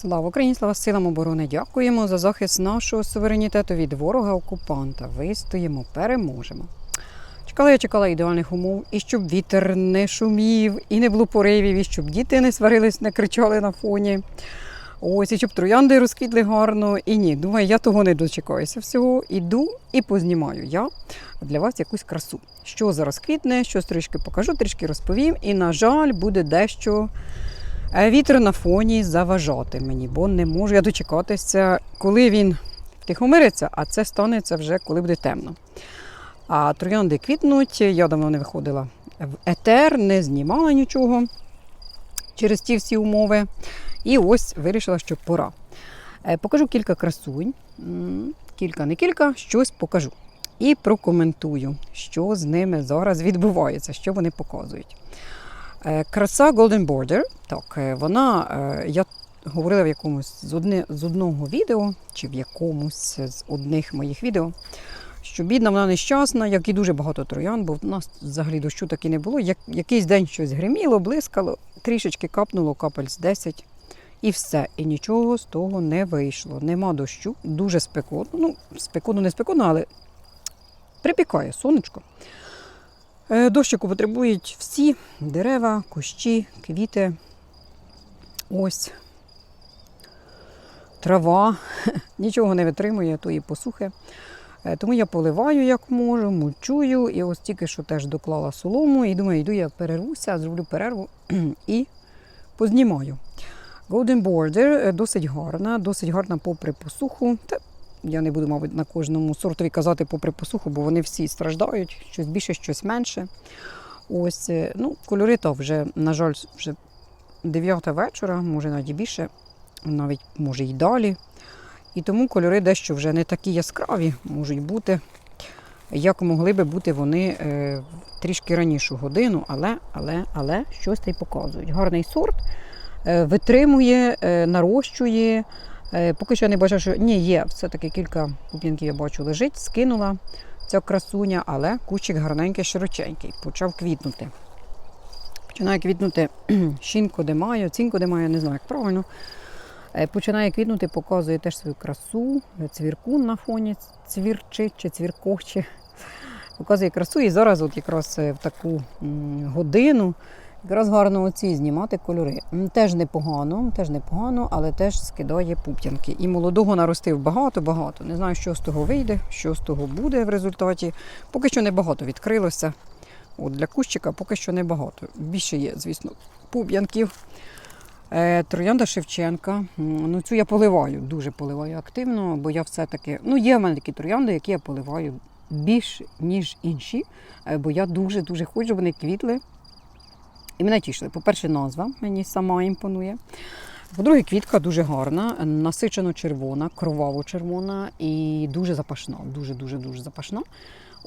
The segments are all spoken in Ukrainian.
Слава Україні, слава силам оборони! Дякуємо за захист нашого суверенітету від ворога-окупанта. Вистоїмо, переможемо. Чекала я чекала ідеальних умов, і щоб вітер не шумів, і не було поривів, і щоб діти не сварились, не кричали на фоні. Ось, і щоб троянди розквітли гарно. І ні, думаю, я того не дочекаюся всього. Іду і познімаю я для вас якусь красу. Що зараз квітне, що трішки покажу, трішки розповім. І, на жаль, буде дещо вітер на фоні заважати мені, бо не можу я дочекатися, коли він втихомириться, а це станеться вже коли буде темно. А троянди квітнуть, я давно не виходила в етер, не знімала нічого через ті всі умови. І ось вирішила, що пора. Е, Покажу кілька красунь, кілька, не кілька, щось покажу. І прокоментую, що з ними зараз відбувається, що вони показують. Е, Краса Golden Border, так, е, вона, е, я говорила в якомусь з, одне, з одного відео, чи в якомусь з одних моїх відео, що бідна вона нещасна, як і дуже багато троян, бо в нас взагалі дощу так і не було. Як, якийсь день щось гриміло, блискало, трішечки капнуло, капель з 10. І все. І нічого з того не вийшло. Нема дощу, дуже спекотно. Ну, спекотно, не спекотно, але припікає сонечко. Е, Дощику потребують всі дерева, кущі, квіти. Ось. Трава. Нічого не витримує тої посухи. Е, Тому я поливаю як можу, мульчую. І ось тільки що теж доклала солому. І думаю, йду я перервуся, зроблю перерву і познімаю. Golden Border е, досить гарна, досить гарна попри посуху. Та я не буду, мабуть, на кожному сортові казати попри посуху, бо вони всі страждають, щось більше, щось менше. Ось, е, ну, кольори то вже, на жаль, вже 9 вечора, може навіть більше, навіть може і далі. І тому кольори дещо вже не такі яскраві можуть бути, як могли би бути вони е, трішки ранішу годину, але, але, але щось та й показують. Гарний сорт е, витримує, е, нарощує. Е, Поки що я не бачу, що ні, є все-таки кілька пуп'янків я бачу лежить, скинула ця красуня, але кущик гарненький, широченький, почав квітнути. Починає квітнути щінко де маю, цінко де маю, не знаю, як правильно. Е, Починає квітнути, показує теж свою красу, цвіркун на фоні цвірчить чи цвіркоче. Показує красу і зараз от якраз е, в таку годину якраз гарно оці знімати кольори. Теж непогано, теж непогано, але теж скидає пуп'янки. І молодого наростив багато-багато. Не знаю, що з того вийде, що з того буде в результаті. Поки що небагато відкрилося. От для кущика поки що небагато. Більше є, звісно, пуп'янків. Е, Троянда Шевченка. Ну, цю я поливаю, дуже поливаю активно, бо я все-таки. Ну, є в мене такі троянди, які я поливаю більш, ніж інші, е, бо я дуже-дуже хочу, вони квітли. І мене тішили. По-перше, назва мені сама імпонує. По-друге, квітка дуже гарна, насичено червона, кроваво червона і дуже запашна. Дуже-дуже дуже запашна.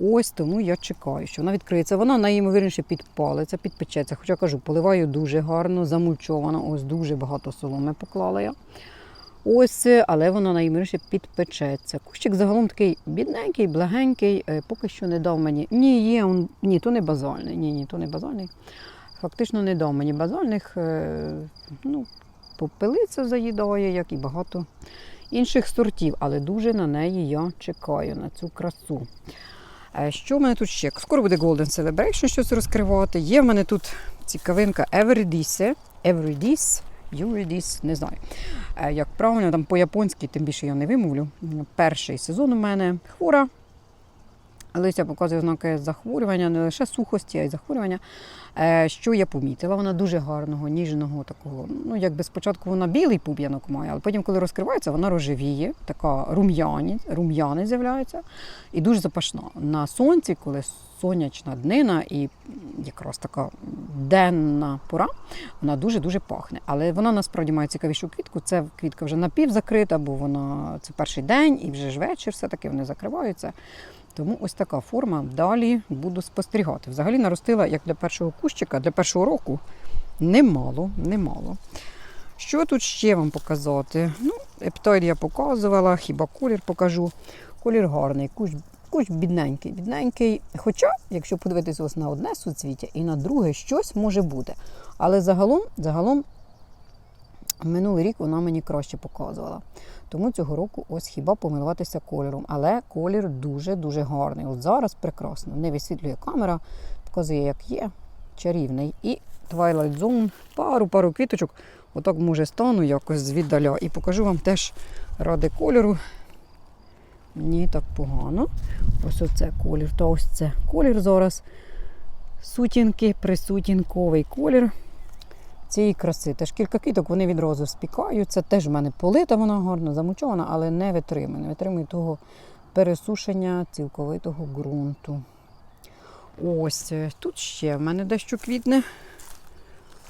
Ось тому я чекаю, що вона відкриється. Вона найімовірніше підпалиться, підпечеться. Хоча кажу, поливаю дуже гарно, замульчована. Ось дуже багато соломи поклала я. Ось, але вона найімовірніше підпечеться. Кущик загалом такий бідненький, благенький, е, поки що не дав мені. Ні, є, он, ні, то не базальний. Ні, ні, то не базальний. Фактично не дав мені базальних. е, Ну, попелиця заїдає, як і багато інших сортів, але дуже на неї я чекаю, на цю красу. Е, Що в мене тут ще? Скоро буде Golden Celebration щось розкривати. Є в мене тут цікавинка Everydise. Everydise, Юридіс, не знаю. Е, Як правильно, там по-японськи, тим більше я не вимовлю. Перший сезон у мене хвора. Лися показує ознаки захворювання, не лише сухості, а й захворювання. Е, Що я помітила? Вона дуже гарного, ніжного такого. Ну, якби спочатку вона білий пуп'янок має, але потім, коли розкривається, вона рожевіє, така рум'яні, рум'яни з'являються і дуже запашна. На сонці, коли сонячна днина і якраз така денна пора, вона дуже-дуже пахне. Але вона насправді має цікавішу квітку. Це квітка вже напівзакрита, бо вона це перший день і вже ж вечір, все-таки вони закриваються. Тому ось така форма. Далі буду спостерігати. Взагалі наростила, як для першого кущика, для першого року немало, немало. Що тут ще вам показати? Ну, ептоїд я показувала, хіба колір покажу. Колір гарний, кущ, кущ бідненький, бідненький. Хоча, якщо подивитися ось на одне суцвіття і на друге щось може бути. Але загалом, загалом Минулий рік вона мені краще показувала. Тому цього року ось хіба помилуватися кольором. Але колір дуже-дуже гарний. От зараз прекрасно. Не висвітлює камера, показує, як є. Чарівний. І Twilight Zone, пару-пару квіточок. Отак може стану якось звіддаля. І покажу вам теж ради кольору. Ні, так погано. Ось оце колір. Та ось це колір зараз. Сутінки, присутінковий колір цієї краси. Теж кілька квіток вони відразу спікаються. Теж в мене полита, вона гарно замучована, але не витримує. Не витримує того пересушення цілковитого ґрунту. Ось е, тут ще в мене дещо квітне.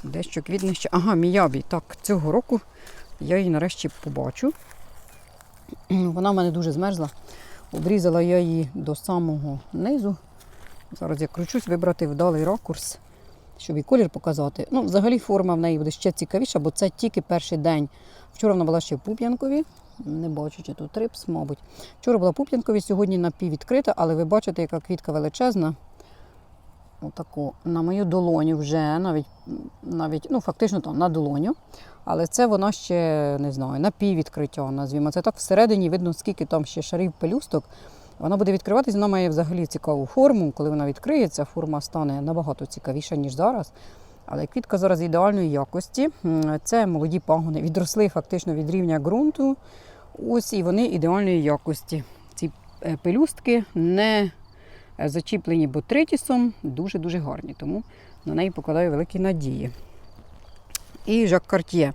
Дещо квітне ще. Ага, міябі. Так, цього року я її нарешті побачу. Вона в мене дуже змерзла. Обрізала я її до самого низу. Зараз я кручусь вибрати вдалий ракурс, щоб і колір показати. Ну, взагалі форма в неї буде ще цікавіша, бо це тільки перший день. Вчора вона була ще Пуп'янкові. Не бачу, чи тут рипс, мабуть. Вчора була Пуп'янкові, сьогодні напіввідкрита, але ви бачите, яка квітка величезна. Отаку на мою долоню вже, навіть, навіть ну, фактично там, на долоню. Але це вона ще не знаю, напіввідкриття, назвімо. Це так всередині видно, скільки там ще шарів пелюсток. Вона буде відкриватись, вона має взагалі цікаву форму. Коли вона відкриється, форма стане набагато цікавіша, ніж зараз. Але квітка зараз ідеальної якості. Це молоді пагони, відросли фактично від рівня ґрунту. Ось і вони ідеальної якості. Ці е, пелюстки не е, зачіплені ботритісом, дуже-дуже гарні. Тому на неї покладаю великі надії. І Жак Картє.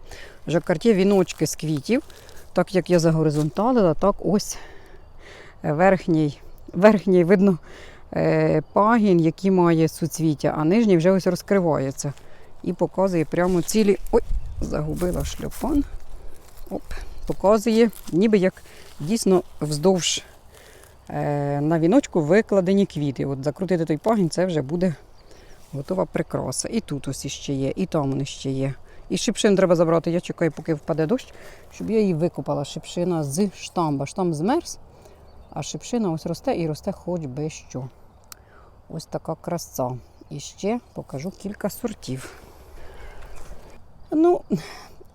Жак Картє віночки з квітів. Так як я загоризонталила, так ось верхній, верхній видно е, пагін, який має суцвіття, а нижній вже ось розкривається. І показує прямо цілі. Ой, загубила шльопан. Оп, показує, ніби як дійсно вздовж е, на віночку викладені квіти. От закрутити той пагін, це вже буде готова прикраса. І тут ось іще є, і там вони ще є. І шипшин треба забрати. Я чекаю, поки впаде дощ, щоб я її викопала. Шипшина з штамба. Штамб змерз, а шипшина ось росте і росте хоч би що. Ось така краса. І ще покажу кілька сортів. Ну,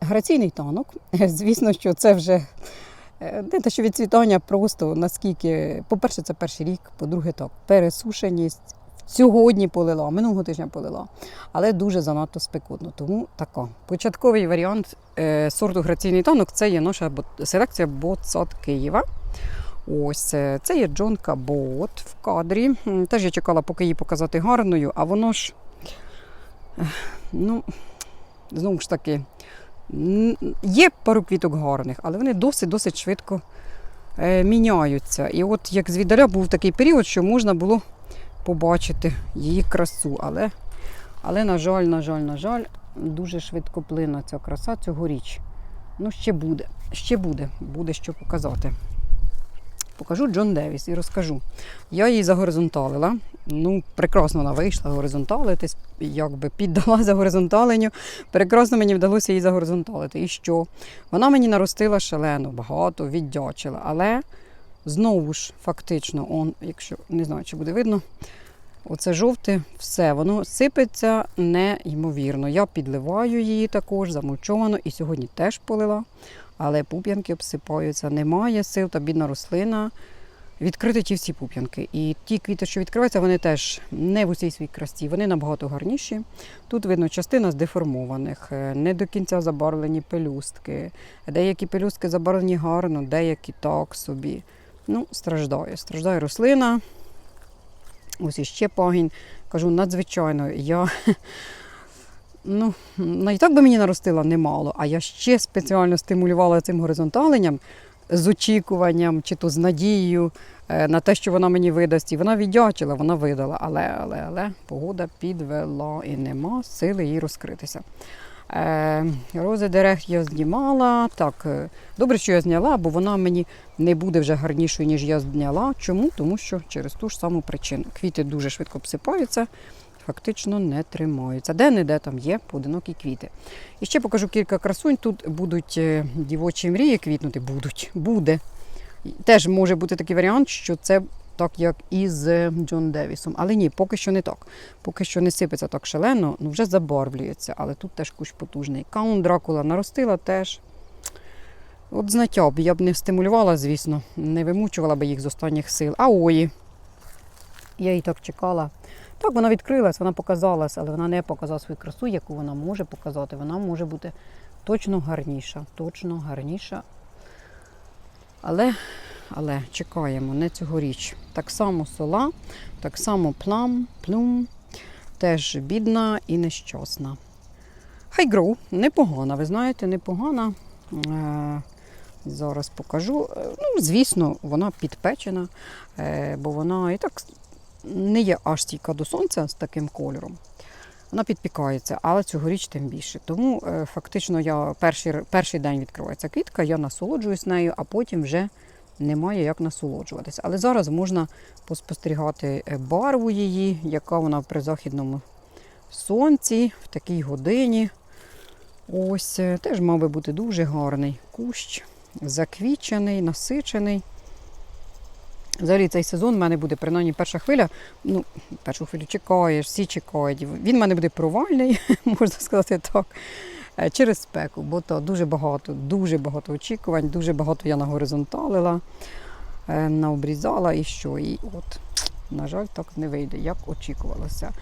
граційний танок. Звісно, що це вже е, не те, що відцвітання просто наскільки, по-перше, це перший рік, по-друге, так, пересушеність. Сьогодні полила, минулого тижня полила, але дуже занадто спекотно. Тому така. Початковий варіант е, сорту граційний танок це є наша селекція Ботсад Києва. Ось е, це є Джон Кабот в кадрі. Теж я чекала, поки її показати гарною, а воно ж, ну, знову ж таки, є пару квіток гарних, але вони досить-досить швидко е, міняються. І от як звідаля був такий період, що можна було побачити її красу. Але, але на жаль, на жаль, на жаль, дуже швидкоплинна ця краса цьогоріч. Ну, ще буде, ще буде, буде що показати. Покажу Джон Девіс і розкажу. Я її загоризонталила. Ну, прекрасно вона вийшла горизонталитись, якби піддалася горизонталенню. Прекрасно мені вдалося її загоризонталити. І що? Вона мені наростила шалено, багато, віддячила. Але знову ж фактично, он, якщо не знаю, чи буде видно, оце жовте, все, воно сипеться неймовірно. Я підливаю її також, замульчовано, і сьогодні теж полила, але пуп'янки обсипаються. Немає сил та бідна рослина. Відкрити ті всі пуп'янки. І ті квіти, що відкриваються, вони теж не в усій своїй красі, вони набагато гарніші. Тут видно частина з деформованих, е, не до кінця забарвлені пелюстки. Деякі пелюстки забарвлені гарно, деякі так собі. Ну, страждає. Страждає рослина. Ось іще пагінь. Кажу, надзвичайно. Я ну, і так би мені наростила немало, а я ще спеціально стимулювала цим горизонталенням з очікуванням чи то з надією е, на те, що вона мені видасть. І вона віддячила, вона видала. Але, але, але погода підвела і нема сили їй розкритися. Е, Рози дерех я знімала. Так, е, добре, що я зняла, бо вона мені не буде вже гарнішою, ніж я зняла. Чому? Тому що через ту ж саму причину. Квіти дуже швидко обсипаються, фактично не тримаються. Де-не-де там є поодинокі квіти. І ще покажу кілька красунь. Тут будуть е, дівочі мрії квітнути. Будуть, буде. Теж може бути такий варіант, що це так як і з Джон Девісом. Але ні, поки що не так. Поки що не сипеться так шалено, ну вже забарвлюється, але тут теж кущ потужний. Каун Дракула наростила теж. От знаття б я б не стимулювала, звісно, не вимучувала б їх з останніх сил. А ої. Я її так чекала. Так, вона відкрилась, вона показалась, але вона не показала свою красу, яку вона може показати. Вона може бути точно гарніша, точно гарніша. Але, але чекаємо, не цьогоріч. Так само сола, так само плам, плюм, теж бідна і нещасна. Хайгроу, непогана, ви знаєте, непогана. Е, зараз покажу. Е, Ну, звісно, вона підпечена, е, бо вона і так не є аж стійка до сонця з таким кольором. Вона підпікається, але цьогоріч тим більше. Тому е, фактично я перший, перший день відкривається квітка, я насолоджуюсь нею, а потім вже немає як насолоджуватися. Але зараз можна поспостерігати е, барву її, яка вона при західному сонці, в такій годині. Ось е, теж мав би бути дуже гарний кущ, заквічений, насичений. Взагалі цей сезон в мене буде принаймні перша хвиля. Ну, першу хвилю чекаєш, всі чекають. Він в мене буде провальний, можна сказати так, е, через спеку, бо то дуже багато, дуже багато очікувань, дуже багато я нагоризонталила, е, наобрізала і що. І от, на жаль, так не вийде, як очікувалося.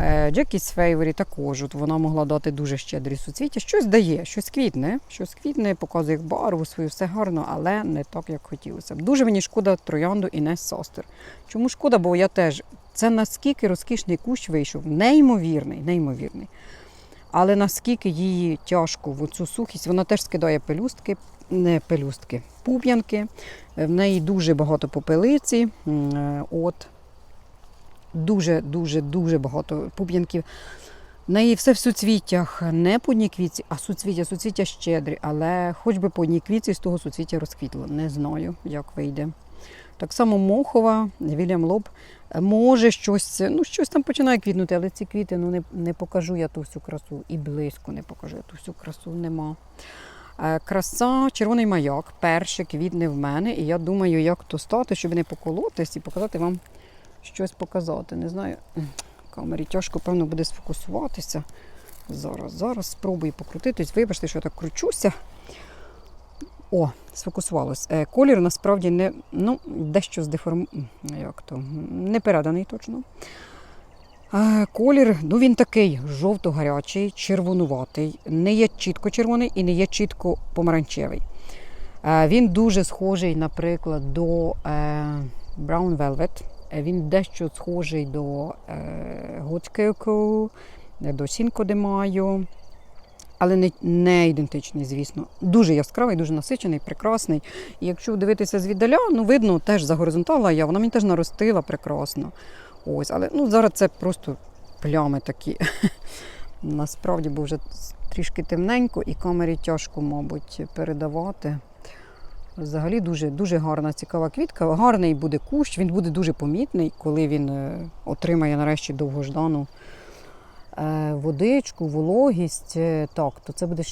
Е, Джекіс Фейвері також от вона могла дати дуже щедрі суцвіття. Щось дає, щось квітне, щось квітне, показує барву свою, все гарно, але не так, як хотілося. Дуже мені шкода троянду Інес Состер. Чому шкода? Бо я теж це наскільки розкішний кущ вийшов, неймовірний, неймовірний. Але наскільки її тяжко в оцю сухість, вона теж скидає пелюстки, не пелюстки, пуп'янки. В неї дуже багато попелиці. Е, От дуже, дуже, багато пуп'янків. В неї все в суцвіттях, не по одній квітці, а суцвіття, суцвіття щедрі, але хоч би по одній квітці з того суцвіття розквітло. Не знаю, як вийде. Так само Мохова, Вільям Лоб. Може щось, ну щось там починає квітнути, але ці квіти ну, не, не покажу я ту всю красу. І близько не покажу я ту всю красу, нема. Е, Краса, червоний маяк, перший квітне в мене, і я думаю, як то стати, щоб не поколотись і показати вам щось показати. Не знаю, камері тяжко, певно, буде сфокусуватися. Зараз, зараз спробую покрутитись. Вибачте, що я так кручуся. О, сфокусувалось. Е, Колір насправді не, ну, дещо здеформ... як то, не переданий точно. Е, Колір, ну він такий жовто-гарячий, червонуватий, не є чітко червоний і не є чітко помаранчевий. Е, Він дуже схожий, наприклад, до Brown Velvet. Е, Він дещо схожий до е, Hot е, до Cinco de Mayo, але не, не ідентичний, звісно. Дуже яскравий, дуже насичений, прекрасний. І якщо дивитися звіддаля, ну видно, теж за горизонтала я, вона мені теж наростила прекрасно. Ось, але ну, зараз це просто плями такі. Насправді, бо вже трішки темненько і камері тяжко, мабуть, передавати. Взагалі дуже, дуже гарна, цікава квітка. Гарний буде кущ, він буде дуже помітний, коли він е, отримає нарешті довгождану е, водичку, вологість. е, Так, то це буде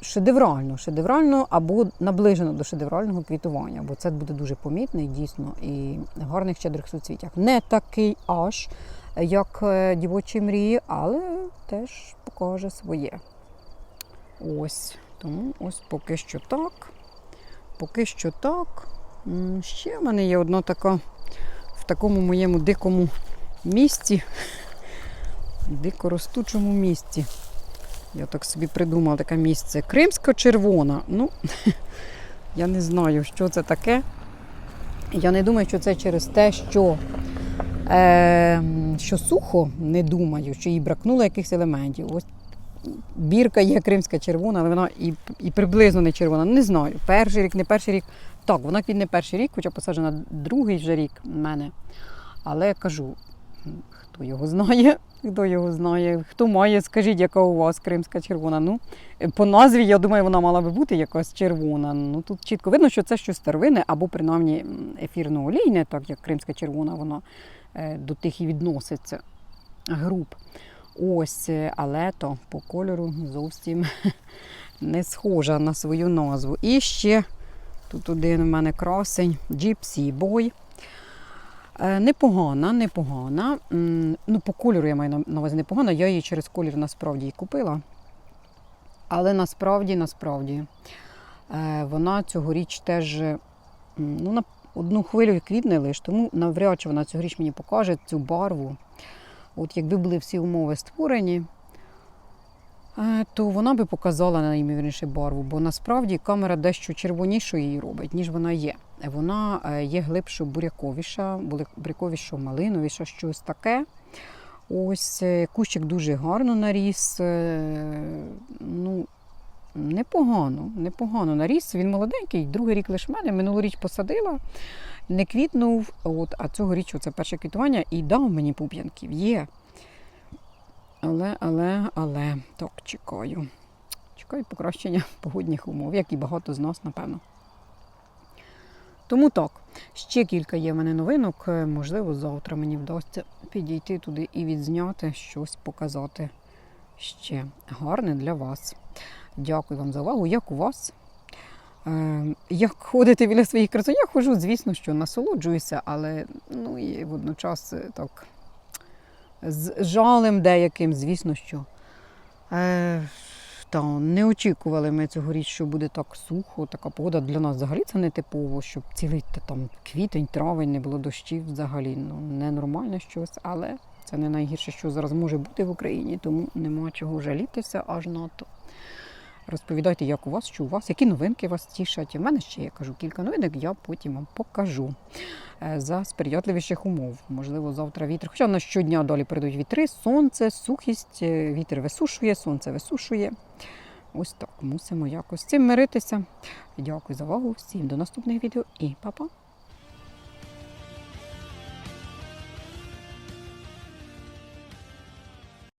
шедеврально, шедеврально або наближено до шедеврального квітування, бо це буде дуже помітний, дійсно, і в гарних щедрих суцвіттях. Не такий аж, як дівочі мрії, але теж покаже своє. Ось. Тому ось поки що так. Поки що так. Ще в мене є одна така в такому моєму дикому місці, дикоростучому місці. Я так собі придумала таке місце. Кримська червона. Ну, я не знаю, що це таке. Я не думаю, що це через те, що, е, що сухо, не думаю, що їй бракнуло якихось елементів. Ось бірка є кримська червона, але вона і, і приблизно не червона. Не знаю. Перший рік, не перший рік. Так, вона квітне перший рік, хоча посаджена другий вже рік в мене. Але кажу, хто його знає, хто його знає, хто має, скажіть, яка у вас кримська червона. Ну, е, по назві, я думаю, вона мала би бути якась червона. Ну тут чітко видно, що це щось старовинне, або принаймні ефірно-олійне, так як кримська червона, вона е, до тих і відноситься груп. Ось, е, але то по кольору зовсім не схожа на свою назву. І ще тут один у мене красень Gypsy Boy. Е, Непогана, непогана. Ну, по кольору я маю на- увазі непогана. Я її через колір насправді і купила. Але насправді, насправді, е, вона цьогоріч теж ну, на одну хвилю квітне лиш, тому навряд чи вона цьогоріч мені покаже цю барву. От якби були всі умови створені, е, то вона би показала найімовірніше барву, бо насправді камера дещо червонішою її робить, ніж вона є. Вона е, є глибше буряковіша, буряковіша, малиновіша, щось таке. Ось е, кущик дуже гарно наріс. Ну, непогано, непогано наріс. Він молоденький, другий рік лише мене. Минулоріч посадила, не квітнув. От, а цьогоріч це перше квітування і дав мені пуп'янків. Є. Але, але, але, так, чекаю. Чекаю покращення погодних умов, як і багато з нас, напевно. Тому так, ще кілька є в мене новинок. Е, Можливо, завтра мені вдасться підійти туди і відзняти щось, показати ще гарне для вас. Дякую вам за увагу. Як у вас? Е, Як ходите біля своїх красунь? Я ходжу, звісно, що насолоджуюся, але ну, і водночас е, так з жалем деяким, звісно, що. Е, та, не очікували ми цьогоріч, що буде так сухо, така погода. Для нас взагалі це не типово, щоб цілий там, квітень, травень не було дощів взагалі. Ну, ненормально щось, але це не найгірше, що зараз може бути в Україні, тому нема чого жалітися аж надто. Розповідайте, як у вас, що у вас, які новинки вас тішать. У мене ще я кажу кілька новинок, я потім вам покажу е, за сприятливіших умов. Можливо, завтра вітер. Хоча на щодня далі передають вітри, сонце, сухість, е, вітер висушує, сонце висушує. Ось так мусимо якось з цим миритися. Дякую за увагу. Всім до наступних відео і па-па!